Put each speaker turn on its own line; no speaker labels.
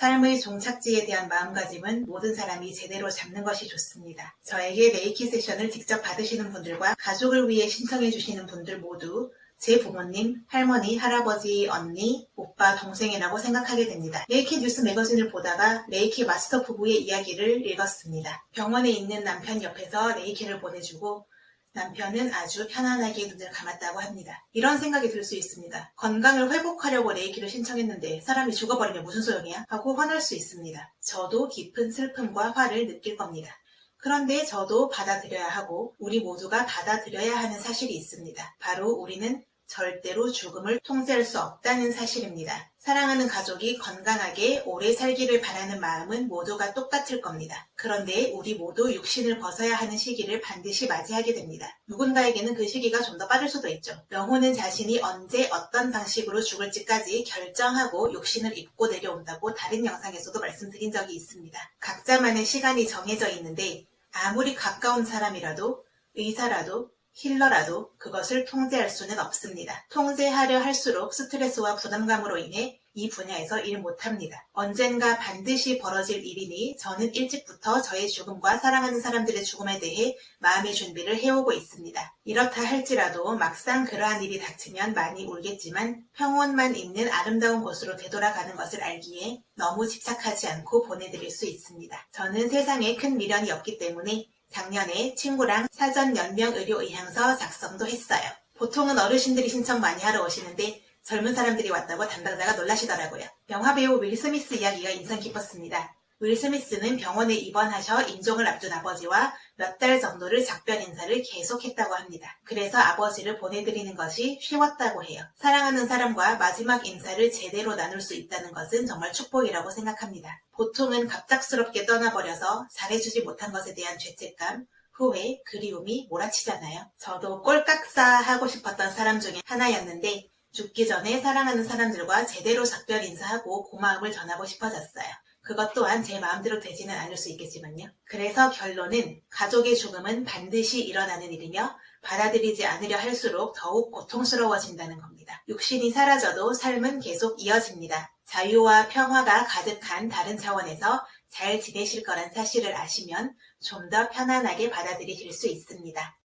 삶의 종착지에 대한 마음가짐은 모든 사람이 제대로 잡는 것이 좋습니다. 저에게 레이키 세션을 직접 받으시는 분들과 가족을 위해 신청해 주시는 분들 모두 제 부모님, 할머니, 할아버지, 언니, 오빠, 동생이라고 생각하게 됩니다. 레이키 뉴스 매거진을 보다가 레이키 마스터 부부의 이야기를 읽었습니다. 병원에 있는 남편 옆에서 레이키를 보내주고 남편은 아주 편안하게 눈을 감았다고 합니다. 이런 생각이 들 수 있습니다. 건강을 회복하려고 레이키를 신청했는데 사람이 죽어버리면 무슨 소용이야? 하고 화날 수 있습니다. 저도 깊은 슬픔과 화를 느낄 겁니다. 그런데 저도 받아들여야 하고 우리 모두가 받아들여야 하는 사실이 있습니다. 바로 우리는 절대로 죽음을 통제할 수 없다는 사실입니다. 사랑하는 가족이 건강하게 오래 살기를 바라는 마음은 모두가 똑같을 겁니다. 그런데 우리 모두 육신을 벗어야 하는 시기를 반드시 맞이하게 됩니다. 누군가에게는 그 시기가 좀 더 빠를 수도 있죠. 영혼은 자신이 언제 어떤 방식으로 죽을지까지 결정하고 육신을 입고 내려온다고 다른 영상에서도 말씀드린 적이 있습니다. 각자만의 시간이 정해져 있는데 아무리 가까운 사람이라도 의사라도 힐러라도 그것을 통제할 수는 없습니다. 통제하려 할수록 스트레스와 부담감으로 인해 이 분야에서 일 못합니다. 언젠가 반드시 벌어질 일이니 저는 일찍부터 저의 죽음과 사랑하는 사람들의 죽음에 대해 마음의 준비를 해오고 있습니다. 이렇다 할지라도 막상 그러한 일이 닥치면 많이 울겠지만 평온만 있는 아름다운 곳으로 되돌아가는 것을 알기에 너무 집착하지 않고 보내드릴 수 있습니다. 저는 세상에 큰 미련이 없기 때문에 작년에 친구랑 사전 연명 의료 의향서 작성도 했어요. 보통은 어르신들이 신청 많이 하러 오시는데 젊은 사람들이 왔다고 담당자가 놀라시더라고요. 영화배우 윌 스미스 이야기가 인상 깊었습니다. 윌 스미스는 병원에 입원하셔 임종을 앞둔 아버지와 몇 달 정도를 작별 인사를 계속했다고 합니다. 그래서 아버지를 보내드리는 것이 쉬웠다고 해요. 사랑하는 사람과 마지막 인사를 제대로 나눌 수 있다는 것은 정말 축복이라고 생각합니다. 보통은 갑작스럽게 떠나버려서 잘해주지 못한 것에 대한 죄책감, 후회, 그리움이 몰아치잖아요. 저도 꼴깍싸 하고 싶었던 사람 중에 하나였는데 죽기 전에 사랑하는 사람들과 제대로 작별 인사하고 고마움을 전하고 싶어졌어요. 그것 또한 제 마음대로 되지는 않을 수 있겠지만요. 그래서 결론은 가족의 죽음은 반드시 일어나는 일이며 받아들이지 않으려 할수록 더욱 고통스러워진다는 겁니다. 육신이 사라져도 삶은 계속 이어집니다. 자유와 평화가 가득한 다른 차원에서 잘 지내실 거란 사실을 아시면 좀 더 편안하게 받아들이실 수 있습니다.